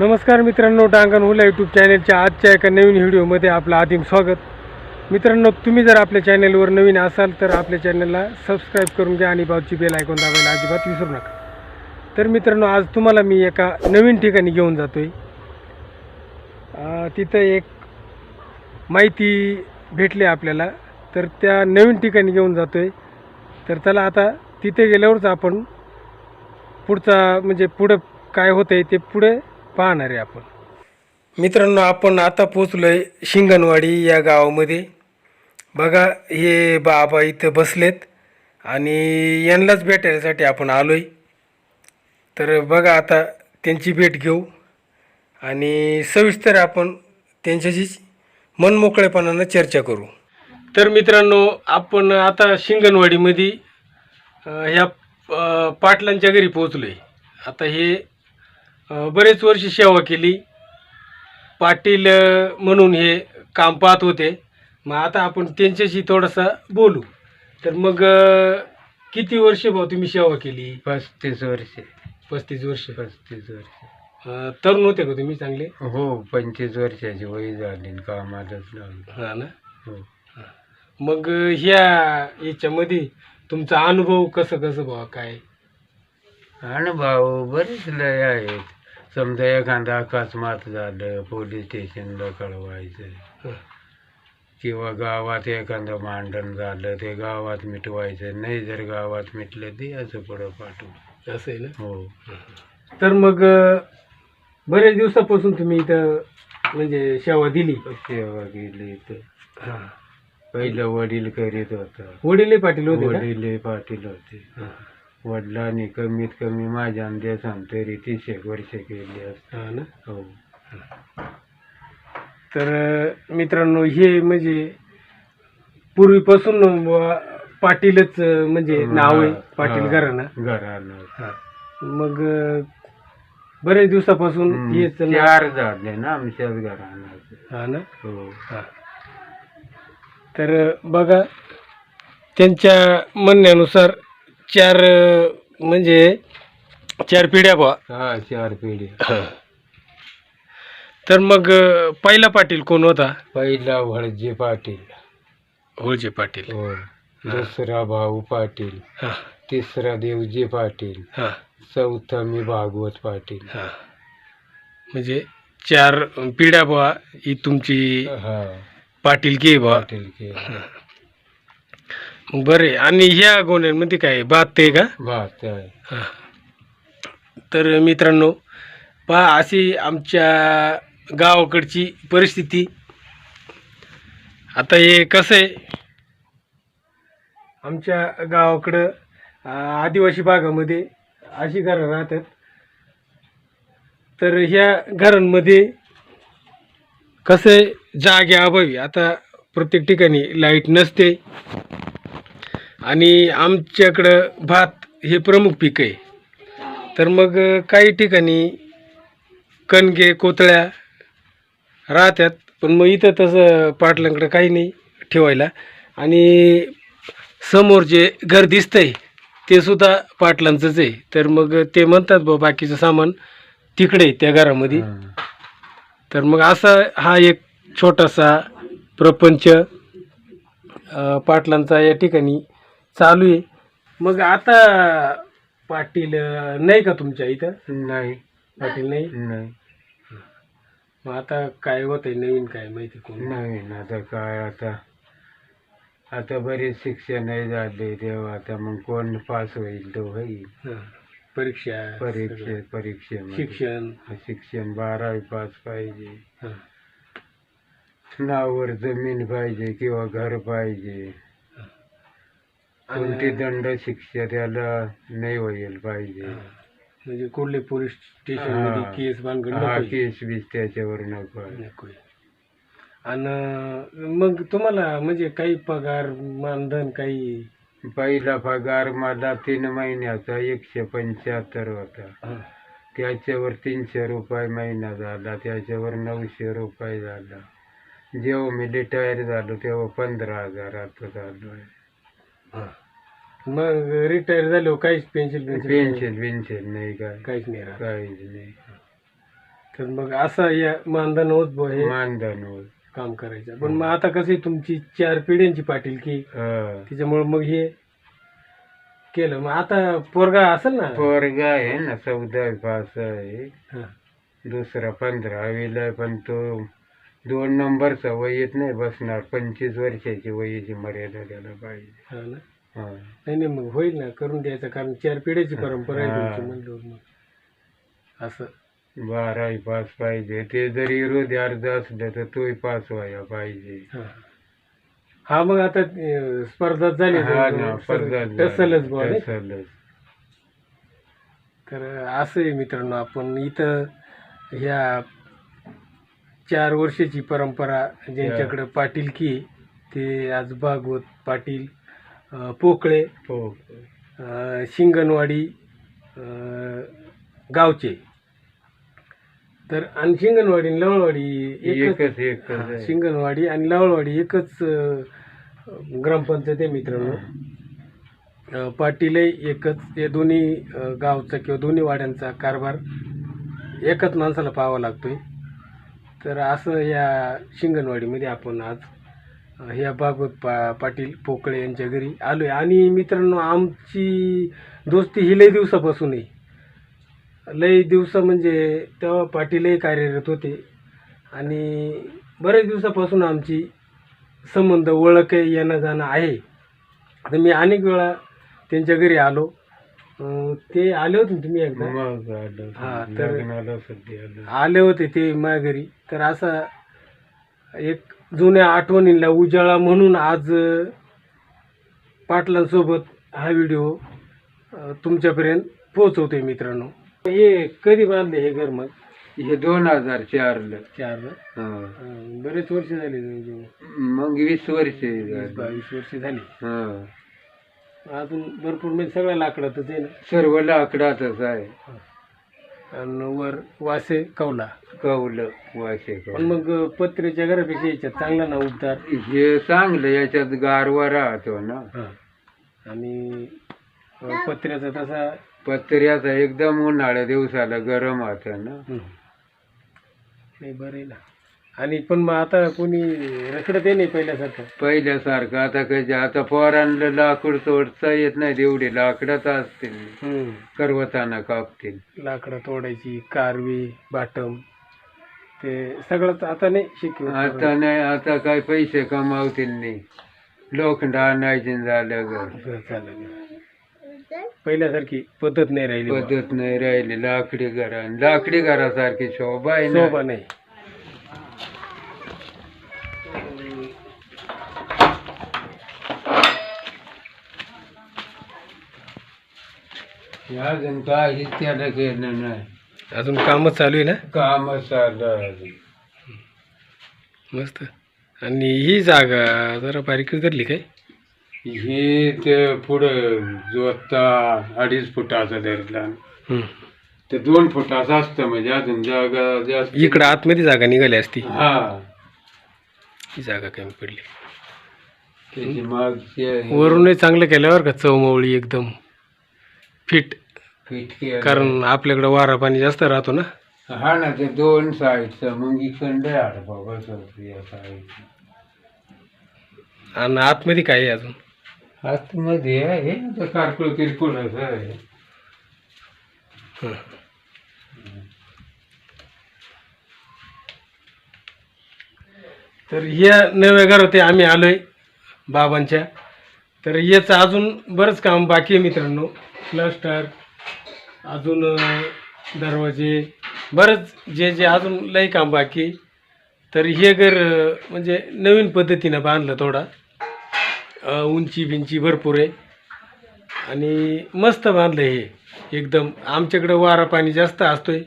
नमस्कार मित्रांनो डांगण hula YouTube चॅनलच्या आजच्या एका नवीन व्हिडिओमध्ये आपलं आदिम स्वागत. मित्रांनो तुम्ही जर आपल्या चॅनलवर नवीन असाल तर आपल्या चॅनलला सबस्क्राईब करून घ्या आणि बाजूची बेल ऐकून दाबायला अजिबात विसरू नका. तर मित्रांनो आज तुम्हाला मी एका नवीन ठिकाणी घेऊन जातो आहे तिथं एक माहिती भेटली आपल्याला. तर त्या नवीन ठिकाणी घेऊन जातो आहे तर चला आता तिथे गेल्यावरच आपण पुढचा म्हणजे पुढं काय होतं आहे ते पुढे पाहणार आहे आपण. मित्रांनो आपण आता पोचलो आहे शिंगणवाडी या गावामध्ये. बघा हे बाबा इथं बसलेत आणि यांनाच भेटायसाठी आपण आलो आहे तर बघा आता त्यांची भेट घेऊ आणि सविस्तर आपण त्यांच्याशी मनमोकळेपणानं चर्चा करू. तर मित्रांनो आपण आता शिंगणवाडीमध्ये ह्या पाटलांच्या घरी पोचलो आहे आता हे बरेच वर्ष सेवा केली. पाटील म्हणून हे काम पाहत होते. मग आता आपण त्यांच्याशी थोडासा बोलू. तर मग किती वर्ष भाऊ तुम्ही सेवा केली? पस्तीस वर्षे. पस्तीस वर्ष. पस्तीस वर्षे. तरुण होते का तुम्ही चांगले? हो पंचवीस वर्षाची वय झाली न कामालाच लागलो. हां ना? हो. मग ह्या याच्यामध्ये तुमचा अनुभव कसं कसं भावा काय? भाऊ बरेच लय आहेत. समजा एखादा अकस्मात झालं पोलीस स्टेशनला कळवायचं. किंवा गावात एखादं भांडण झालं ते गावात मिटवायचं. नाही जर गावात मिटलं ते असं पुढं पाठवू. असं आहे ना? हो. तर मग बरेच दिवसापासून तुम्ही इथं म्हणजे सेवा दिली. सेवा केली तर हां. पहिलं वडील करीत होता. वडील पाटील होते का? वडील पाटील होते. वडिलांनी कमीत कमी माझ्या अंदाजान तरी तीस एक वर्ष केली असत. हां ना? हो. तर अ, मित्रांनो हे म्हणजे पूर्वीपासून व पाटीलच अ, म्हणजे नाव आहे पाटील हा, घराणं. घराणं. हां. मग अ, बरेच दिवसापासून हम्म, हेच नाव- चार झाले ना आमच्याच घराणं. हा ना? हो. हां. तर बघा त्यांच्या म्हणण्यानुसार चार अ, म्हणजे चार पिढ्या बा हा चार पिढी. तर मग अ, पहिला पाटील कोण होता? पहिला वडजे पाटील. होळजे पाटील. हो. दुसरा भाऊ पाटील. हां. तिसरा देवजी पाटील. हां. चौथा मी भागवत पाटील. हां. म्हणजे चार पिढ्या बा ही तुमची हा. पाटील की बा पाटील बरे आणि ह्या गोण्यांमध्ये काय बात ते का? भात आहे हां. तर मित्रांनो पहा अशी आमच्या गावाकडची परिस्थिती. आता हे कसं आहे? आमच्या गावाकडं अं, आदिवासी भागामध्ये अशी घरं राहतात. तर ह्या घरांमध्ये कसं आहे? जागे अभावी. आता प्रत्येक ठिकाणी लाइट नसते. आणि आमच्याकडं भात हे प्रमुख पीक आहे. तर मग काही ठिकाणी कणगे कोतळ्या राहतात पण मग इथं तसं पाटलांकडं काही नाही ठेवायला. आणि समोर जे घर दिसतंय ते सुद्धा पाटलांचंच आहे. तर मग ते म्हणतात बा बाकीचं सामान तिकडे त्या घरामध्ये. तर मग असा हा एक छोटासा प्रपंच पाटलांचा या ठिकाणी चालू आहे. मग आता पाटील अ, नाही का तुमच्या इथं? नाही. पाटील नाही? नाही. मग आता काय होत आहे नवीन काय माहिती कोण? नवीन आता काय आता? आता बरेच शिक्षण झाले तेव्हा आता मग कोण पास होईल तो होईल. हं. परीक्षा परीक्षे परीक्षेमध्ये शिक्षण. शिक्षण बारावी पास पाहिजे. हं. नावावर जमीन पाहिजे किंवा घर पाहिजे. कोणती दंड शिक्षा त्याला नाही होईल पाहिजे. म्हणजे कुठले पोलीस स्टेशन हा. मध्ये केस बांधून हा केस बीस त्याच्यावर नको आणि मग तुम्हाला म्हणजे काही पगार मानधन काही? पहिला पगार मला तीन महिन्याचा एकशे पंच्याहत्तर होता. हं. त्याच्यावर तीनशे रुपये महिना झाला त्याच्यावर नऊशे रुपये झाला. जेव्हा मी रिटायर झालो तेव्हा पंधरा हजारात झालो मग रिटायर झालो काहीच पेन्शन पेन्शन पेन्शन नाही काय? काहीच नाही राहत. काहीच नाही. तर मग असं या मानधन होत बुवा हे मानधन होत. काम करायचं. पण मग आता कसं आहे तुमची चार पिढ्यांची पाटील की हा. त्याच्यामुळे मग हे केलं. मग आता पोरगा असेल ना? पोरगा आहे ना चौदा पास आहे. हा. दुसरा पंधरावीला आहे, पण तो दोन नंबरचा वयच नाही बसणार. पंचवीस वर्षाची वयाची मर्यादा द्यायला पाहिजे. हा ना? हा. नाही नाही मग होईल ना. करून द्यायचं कारण चार पिढ्याची परंपरा आहे. तुमची म्हणल्यावर मग. असं. बारावी पास पाहिजे. ते जरी विरोधी अर्ज असलं तर तोही पास व्हायला पाहिजे. हा. हा मग आता अं, स्पर्धा झाली हा ना स्पर्धा टसलच बुवा नाही? टसलच. तर असं आहे मित्रांनो आपण इथं ह्या चार वर्षाची परंपरा ज्यांच्याकडे पाटील की ते आज भागवत पाटील अं, पोकळे हो. अं, शिंगणवाडी अं, गावचे. तर आणि शिंगणवाडी आणि लवळवाडी एकच एकच एकच हा, आहे. शिंगणवाडी आणि लवळवाडी एकच अं, ग्रामपंचायत आहे मित्रांनो. अं, पाटीलही एकच. हे दोन्ही अं, गावचा किंवा दोन्ही वाड्यांचा कारभार एकच माणसाला पाहावा लागतोय. तर असं या शिंगणवाडीमध्ये आपण आज ह्या भागवत पा पाटील पोकळे यांच्या घरी आलो आहे आणि मित्रांनो आमची दोस्ती ही लई दिवसापासून आहे लई दिवस म्हणजे तेव्हा पाटीलही कार्यरत होते. आणि बरेच दिवसापासून आमची संबंध ओळख आहे येणं जाणं आहे. तर मी अनेक वेळा त्यांच्या घरी आलो. अं, ते आले होते ना तुम्ही एकदा मग आलं. हा, तर- सध्या आलं. आले होते ते माझ्या घरी तर असा एक जुन्या आठवणींना उजाळा म्हणून आज अं, पाटलांसोबत हा व्हिडिओ अं, तुमच्यापर्यंत पोहोचवतोय मित्रांनो हे कधी बांधले हे घर मग हे दोन हजार चारला चार ना? हा. अं, बरेच वर्ष झाले जवळजवळ. मग वीस वर्ष वीस. बावीस वर्ष झाली हा. अजून भरपूर म्हणजे सगळ्या लाकडातच आहे ना? सर्व लाकडातच आहे. आणि वर वासे कवला कौलं वाशे पण कौल मग पत्र्याच्या घरापेक्षा याच्यात चांगला ना उबदार हे चांगलं याच्यात गारवा राहतो ना. हा. आणि अं, पत्र्याचा तसा पत्र्याचा एकदम उन्हाळ्या दिवसाला गरम होता ना. नाही बरं ना. आणि पण मग आता कोणी रखडत आहे नाही पहिल्यासारखं. पहिल्यासारखं. आता कधी आता पोरांना लाकूड तोडता येत नाही एवढे लाकडात असतील. हम्म. करवताना कापतील. लाकडं तोडायची कारवी बाटम ते सगळंच आता नाही शिकवत आता नाही आता काय पैसे कमावतील नाही. लोखंड आणायचे झालं चालेल पहिल्यासारखी पद्धत नाही राहिली. पद्धत नाही राहिली. लाकडी घरा लाकडी घरासारखी शोभा आहे ना. शोभा नाही. अजून काही त्याला केलं नाही. अजून कामच चालू आहे ना? काम चाललं अजून. मस्त. आणि ही जागा जरा बारीक धरली काय? हे ते पुढं जोता अडीच फुटाचा धरला हम्म. ते दोन फुटाचा असतं म्हणजे अजून जागा जास्त. इकडं आतमध्ये जागा निघाली असती. हा. ही जागा कमी पडली. त्याची मागची आहे. वरूनही चांगलं केल्यावर का चवमवळी एकदम? फिट फिटकी कारण आपल्याकडे वारा पाणी जास्त राहतो ना. हा ना ते दोन साईडचं मग इकडं आडपा बसवतो या साईड आणि आतमध्ये काय आहे अजून? आतमध्ये आहे आता कारकुळ किरकोळ असं आहे हं. तर या नव्या घरात आम्ही आलोय बाबांच्या. तर याचं अजून बरंच काम बाकी आहे मित्रांनो. प्लास्टर अजून दरवाजे बरंच जे जे अजून लई काम बाकी तर हे घर म्हणजे नवीन पद्धतीनं बांधलं थोडा. उंची बिंची भरपूर आहे. आणि मस्त बांधलं हे. एकदम आमच्याकडं वारा पाणी जास्त असतो आहे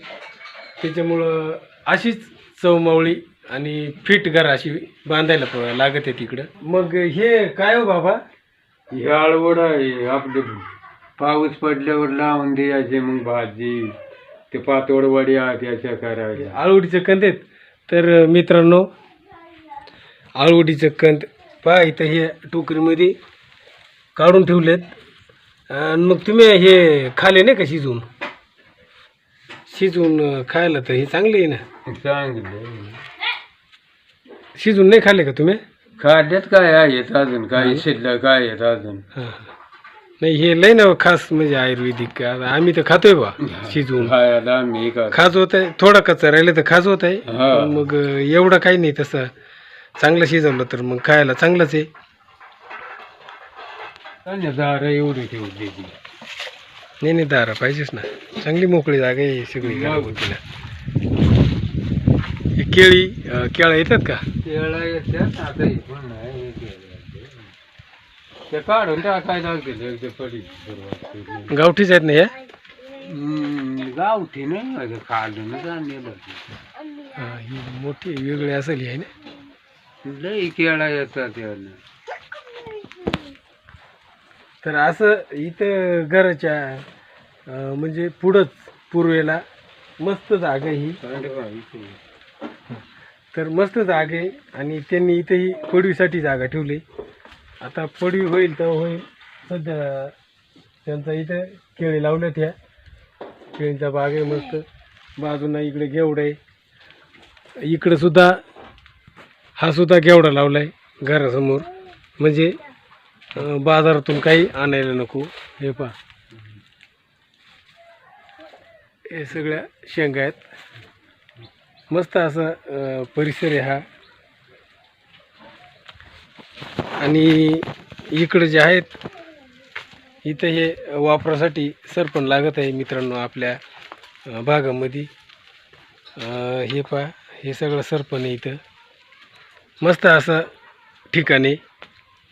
त्याच्यामुळं अशीच चवमावळी आणि फिट घर अशी बांधायला लागत आहे तिकडं. मग हे काय हो बाबा? हे आळवड आहे आपले पाऊस पडल्यावर लावून द्यायचे मग भाजी ते पातोडवडी आहेत याच्या करायच्या आळवडीचं कंद आहेत तर मित्रांनो आळवडीचं कंद पहा इथं हे टोकरीमध्ये काढून ठेवलेत. आणि मग तुम्ही हे खाले नाही का शिजवून? शिजवून खायला तर हे चांगले आहे ना. चांगलं शिजवून नाही खाल्ले का तुम्ही? खाद्यात काय आहेत अजून काही शिल्लक काय आहेत अजून हां नाही हे लय ना खास म्हणजे आयुर्वेदिक आता आम्ही तर खातोय बा शिजवून खायला आम्ही का खाज होत आहे थोडा कच्चा राहिले तर खाज होत आहे हा. पण मग अं, एवढं काही नाही तसं चांगलं शिजवलं तर मग खायला चांगलंच आहे दारं एवढी ठेवली ती नाही नाही दारा पाहिजेच ना चांगली मोकळी जागा आहे सगळी घराभोवतीला. हे केळी अं, केळं येतात का केळा येतात आता पण नाही हे केळं आहे. ते काढून टाकायला लागतील एकदा पडी सुरुवात. गावठीच आहेत ना या हम्म, गावठी नाही आणलेलं हा, ही मोठी वेगळी असेल ही आहे ना. लई केळा येतात तर असं इथं घराच्या अं, म्हणजे पुढंच पूर्वेला मस्त जागा ही. तर मस्त जागा आहे. आणि त्यांनी इथेही पडवीसाठी जागा ठेवली. आता पडवी होईल तर होईल. सध्या त्यांचा इथं केळी लावल्यात ह्या केळीचा बाग आहे मस्त. बाजूंना इकडे गेवडं आहे. इकडं सुद्धा हा सुद्धा घेवडा आहे घरासमोर. म्हणजे बाजारातून काही आणायला नको. हे पहा. हे सगळ्या शेंगा आहेत. मस्त असा परिसर आहे हा. आणि इकडे जे आहेत इथं हे वापरासाठी सरपण लागत आहे मित्रांनो आपल्या भागामध्ये. हे पहा हे सगळं सरपण आहे इथं. मस्त असं ठिकाण आहे.